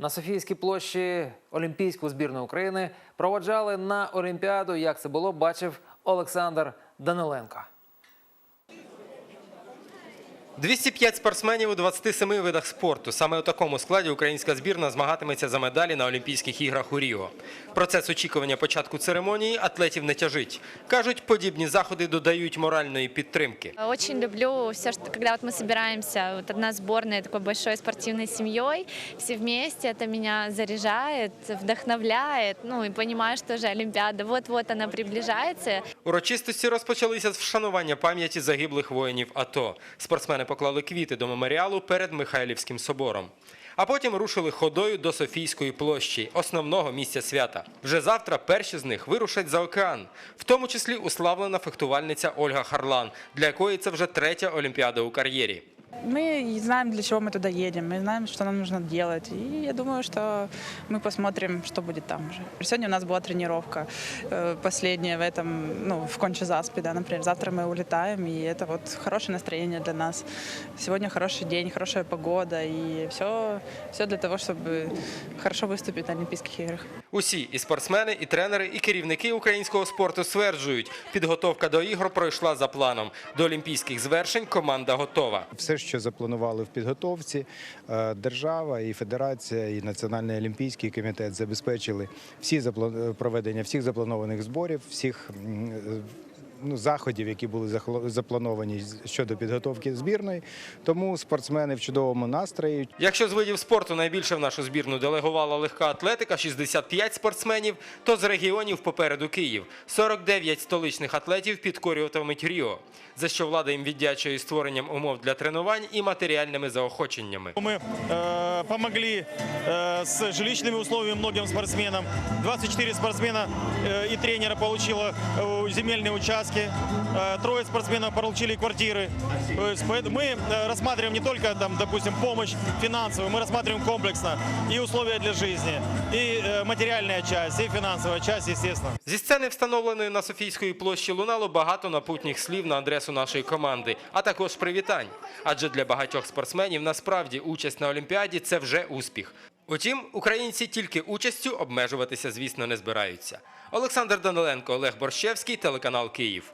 На Софійській площі Олімпійську збірну України проводжали на Олімпіаду. Як це було, бачив Олександр Даниленко. 205 спортсменів у 27 видах спорту. Саме у такому складі українська збірна змагатиметься за медалі на Олімпійських іграх у Ріо. Процес очікування початку церемонії атлетів не тяжить. Кажуть, подібні заходи додають моральної підтримки. Очень люблю все, вот мы собираемся, вот одна сборная такой большой спортивной семьей, все вместе, это меня заряжает, вдохновляет, ну и понимаю, что же Олимпиада, вот-вот она приближается. Урочистості розпочалися з вшанування пам'яті загиблих воїнів АТО. Спортсмени поклали квіти до меморіалу перед Михайлівським собором. А потім рушили ходою до Софійської площі, основного місця свята. Вже завтра перші з них вирушать за океан, в тому числі уславлена фехтувальниця Ольга Харлан, для якої це вже третя олімпіада у кар'єрі. Мы знаем, для чего мы туда едем, мы знаем, что нам нужно делать. И я думаю, что мы посмотрим, что будет там уже. Сегодня у нас была тренировка э, последняя в этом, ну, в Конче-Заспе, да, например. Завтра мы улетаем, и это вот хорошее настроение для нас. Сегодня хороший день, хорошая погода, и все, все для того, чтобы хорошо выступить на Олимпийских играх. Усі і спортсмени, і тренери, і керівники українського спорту стверджують, підготовка до ігор пройшла за планом. До олімпійських звершень команда готова. Все, що запланували в підготовці, е, держава і федерація, і Національний олімпійський комітет забезпечили всі проведення всіх запланованих зборів, всіх е, ну, заходів, які були захло- заплановані щодо підготовки збірної. Тому спортсмени в чудовому настрої. Якщо з видів спорту найбільше в нашу збірну делегувала легка атлетика 65 спортсменів, то з регіонів попереду Київ 49 столичних атлетів підкорюватимуть Ріо, за що влада їм віддячує створенням умов для тренувань і матеріальними заохоченнями. Мы э, помогли э, с жилищными условиями многим спортсменам. 24 спортсмена э, и тренера получило э, земельные участки. Э, трое спортсменов получили квартиры. То есть поэтому мы э, рассматриваем не только, там, допустим, помощь финансовую, мы рассматриваем комплексно и условия для жизни, и э, материальная часть, и финансовая часть, естественно. Зі сцени, встановленої на Софійської площі, лунало багато напутніх слів на адресу нашої команди, а також привітань. Адже для багатьох спортсменів насправді участь на Олімпіаді це вже успіх. Утім, українці тільки участю обмежуватися, звісно, не збираються. Олександр Даниленко, Олег Борщевський, телеканал Київ.